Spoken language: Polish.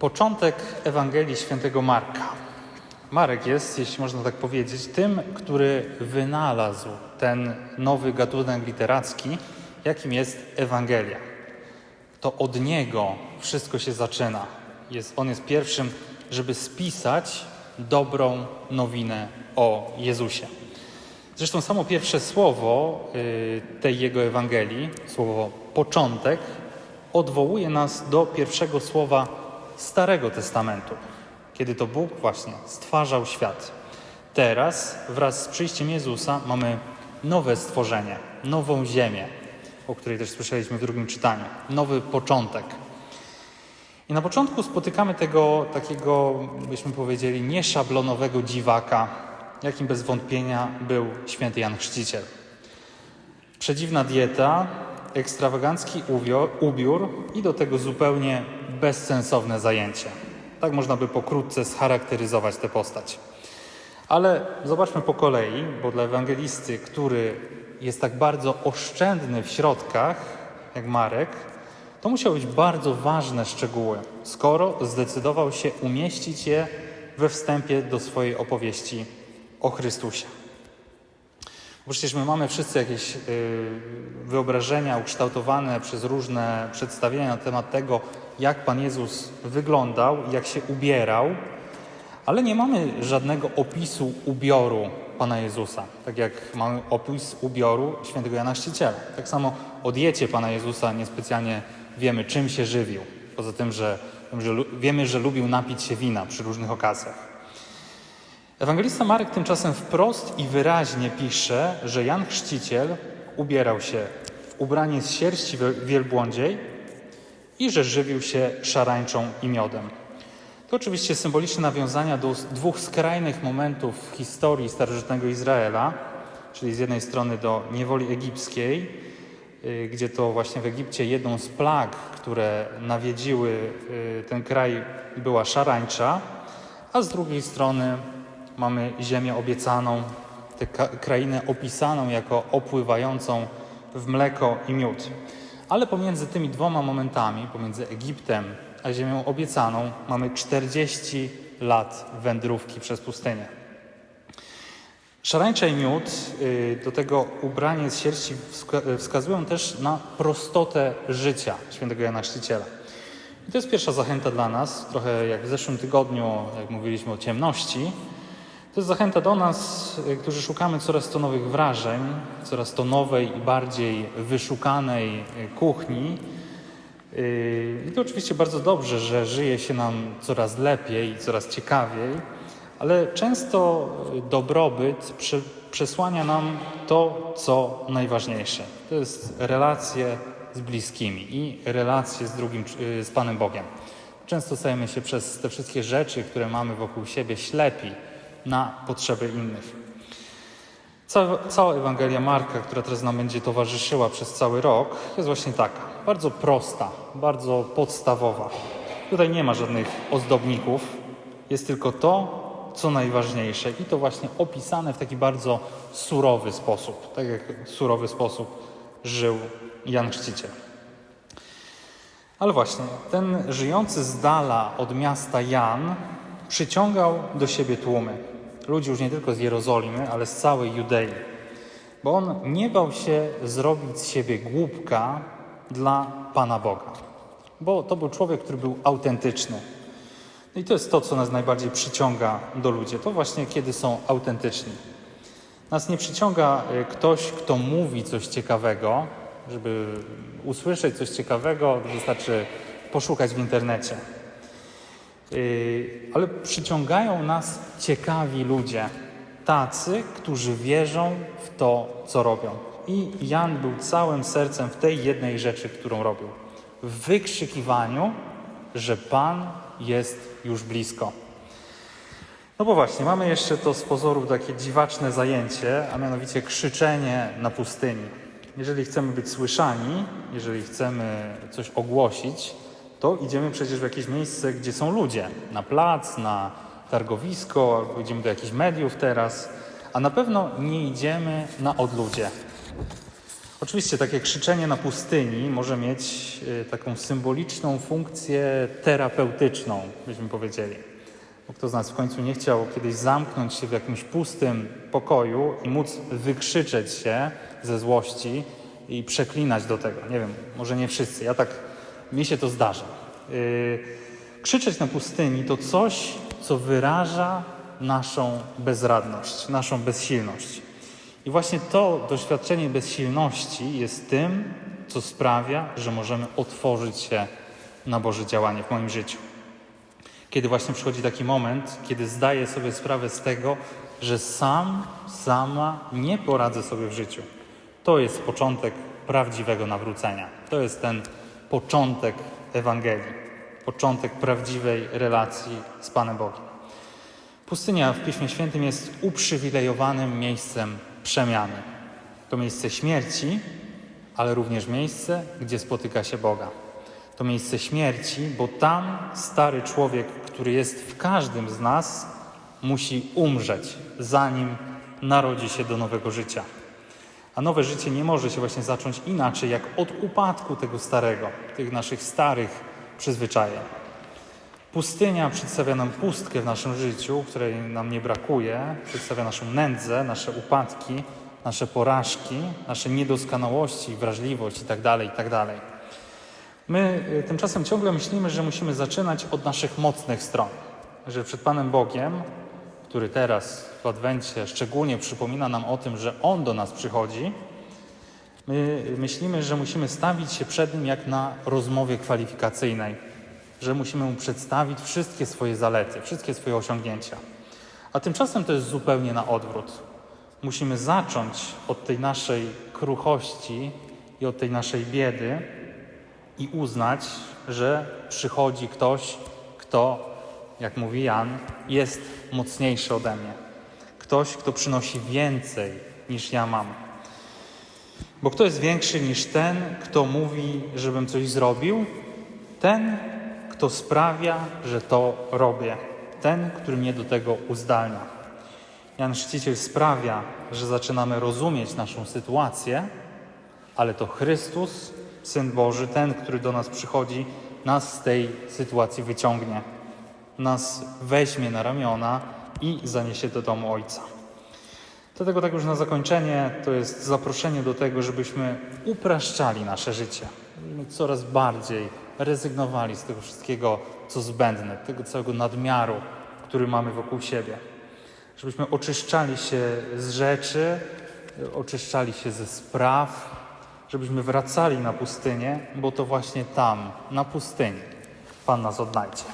Początek Ewangelii Świętego Marka. Marek jest, jeśli można tak powiedzieć, tym, który wynalazł ten nowy gatunek literacki, jakim jest Ewangelia. To od niego wszystko się zaczyna. Jest, on jest pierwszym, żeby spisać dobrą nowinę o Jezusie. Zresztą samo pierwsze słowo y, tej jego Ewangelii, słowo początek, odwołuje nas do pierwszego słowa Starego Testamentu, kiedy to Bóg właśnie stwarzał świat. Teraz wraz z przyjściem Jezusa mamy nowe stworzenie, nową ziemię, o której też słyszeliśmy w drugim czytaniu, nowy początek. I na początku spotykamy tego takiego, byśmy powiedzieli, nieszablonowego dziwaka, jakim bez wątpienia był święty Jan Chrzciciel. Przedziwna dieta, ekstrawagancki ubiór i do tego zupełnie bezsensowne zajęcie. Tak można by pokrótce scharakteryzować tę postać. Ale zobaczmy po kolei, bo dla ewangelisty, który jest tak bardzo oszczędny w środkach, jak Marek, to musiały być bardzo ważne szczegóły, skoro zdecydował się umieścić je we wstępie do swojej opowieści o Chrystusie. Przecież my mamy wszyscy jakieś y, wyobrażenia ukształtowane przez różne przedstawienia na temat tego, jak Pan Jezus wyglądał, jak się ubierał, ale nie mamy żadnego opisu ubioru Pana Jezusa, tak jak mamy opis ubioru świętego Jana Chrzciciela. Tak samo o diecie Pana Jezusa niespecjalnie wiemy, czym się żywił, poza tym, że, wiemy, że lubił napić się wina przy różnych okazjach. Ewangelista Marek tymczasem wprost i wyraźnie pisze, że Jan Chrzciciel ubierał się w ubranie z sierści wiel- wielbłądziej i że żywił się szarańczą i miodem. To oczywiście symboliczne nawiązania do dwóch skrajnych momentów w historii starożytnego Izraela, czyli z jednej strony do niewoli egipskiej, y, gdzie to właśnie w Egipcie jedną z plag, które nawiedziły y, ten kraj, była szarańcza, a z drugiej strony mamy ziemię obiecaną, tę krainę opisaną jako opływającą w mleko i miód. Ale pomiędzy tymi dwoma momentami, pomiędzy Egiptem a ziemią obiecaną, mamy 40 lat wędrówki przez pustynię. Szarańcza i miód, y, do tego ubranie z sierści wska- wskazują też na prostotę życia świętego Jana Chrzciciela. I to jest pierwsza zachęta dla nas, trochę jak w zeszłym tygodniu, jak mówiliśmy o ciemności. To jest zachęta do nas, y, którzy szukamy coraz to nowych wrażeń, coraz to nowej i bardziej wyszukanej y, kuchni. Y, I to oczywiście bardzo dobrze, że żyje się nam coraz lepiej i coraz ciekawiej, ale często dobrobyt prze, przesłania nam to, co najważniejsze. To jest relacje z bliskimi i relacje z drugim, z Panem Bogiem. Często stajemy się przez te wszystkie rzeczy, które mamy wokół siebie, ślepi na potrzeby innych. Cała, Ewangelia Marka, która teraz nam będzie towarzyszyła przez cały rok, jest właśnie taka. Bardzo prosta, bardzo podstawowa. Tutaj nie ma żadnych ozdobników. Jest tylko to, co najważniejsze. I to właśnie opisane w taki bardzo surowy sposób. Tak jak surowy sposób żył Jan Chrzciciel. Ale właśnie, ten żyjący z dala od miasta Jan przyciągał do siebie tłumy. Ludzi już nie tylko z Jerozolimy, ale z całej Judei. Bo on nie bał się zrobić z siebie głupka dla Pana Boga. Bo to był człowiek, który był autentyczny. No i to jest to, co nas najbardziej przyciąga do ludzi. To właśnie kiedy są autentyczni. Nas nie przyciąga y, ktoś, kto mówi coś ciekawego. Żeby usłyszeć coś ciekawego, wystarczy poszukać w internecie. Yy, Ale przyciągają nas ciekawi ludzie, tacy, którzy wierzą w to, co robią. I Jan był całym sercem w tej jednej rzeczy, którą robił. W wykrzykiwaniu, że Pan jest już blisko. No bo właśnie, mamy jeszcze to z pozoru takie dziwaczne zajęcie, a mianowicie krzyczenie na pustyni. Jeżeli chcemy być słyszani, jeżeli chcemy coś ogłosić, to idziemy przecież w jakieś miejsce, gdzie są ludzie. Na plac, na targowisko, albo idziemy do jakichś mediów teraz, a na pewno nie idziemy na odludzie. Oczywiście takie krzyczenie na pustyni może mieć y, taką symboliczną funkcję terapeutyczną, byśmy powiedzieli. Bo kto z nas w końcu nie chciał kiedyś zamknąć się w jakimś pustym pokoju i móc wykrzyczeć się ze złości i przeklinać do tego. Nie wiem, może nie wszyscy. Ja tak, mi się to zdarza. Yy, krzyczeć na pustyni to coś, co wyraża naszą bezradność, naszą bezsilność. I właśnie to doświadczenie bezsilności jest tym, co sprawia, że możemy otworzyć się na Boże działanie w moim życiu. Kiedy właśnie przychodzi taki moment, kiedy zdaję sobie sprawę z tego, że sam, sama nie poradzę sobie w życiu. To jest początek prawdziwego nawrócenia. To jest ten początek Ewangelii, początek prawdziwej relacji z Panem Bogiem. Pustynia w Piśmie Świętym jest uprzywilejowanym miejscem przemiany. To miejsce śmierci, ale również miejsce, gdzie spotyka się Boga. To miejsce śmierci, bo tam stary człowiek, który jest w każdym z nas, musi umrzeć, zanim narodzi się do nowego życia. A nowe życie nie może się właśnie zacząć inaczej, jak od upadku tego starego, tych naszych starych przyzwyczajeń. Pustynia przedstawia nam pustkę w naszym życiu, której nam nie brakuje, przedstawia naszą nędzę, nasze upadki, nasze porażki, nasze niedoskonałości, wrażliwość itd., itd. My y, tymczasem ciągle myślimy, że musimy zaczynać od naszych mocnych stron, że przed Panem Bogiem, który teraz w Adwencie szczególnie przypomina nam o tym, że On do nas przychodzi, my myślimy, że musimy stawić się przed Nim jak na rozmowie kwalifikacyjnej, że musimy Mu przedstawić wszystkie swoje zalety, wszystkie swoje osiągnięcia. A tymczasem to jest zupełnie na odwrót. Musimy zacząć od tej naszej kruchości i od tej naszej biedy i uznać, że przychodzi ktoś, kto, jak mówi Jan, jest mocniejszy ode mnie. Ktoś, kto przynosi więcej niż ja mam. Bo kto jest większy niż ten, kto mówi, żebym coś zrobił? Ten, kto sprawia, że to robię. Ten, który mnie do tego uzdalnia. Jan Chrzciciel sprawia, że zaczynamy rozumieć naszą sytuację, ale to Chrystus, Syn Boży, ten, który do nas przychodzi, nas z tej sytuacji wyciągnie. Nas weźmie na ramiona i zaniesie do domu Ojca. Dlatego tak już na zakończenie to jest zaproszenie do tego, żebyśmy upraszczali nasze życie. Żebyśmy coraz bardziej rezygnowali z tego wszystkiego, co zbędne, tego całego nadmiaru, który mamy wokół siebie. Żebyśmy oczyszczali się z rzeczy, oczyszczali się ze spraw, żebyśmy wracali na pustynię, bo to właśnie tam, na pustyni, Pan nas odnajdzie.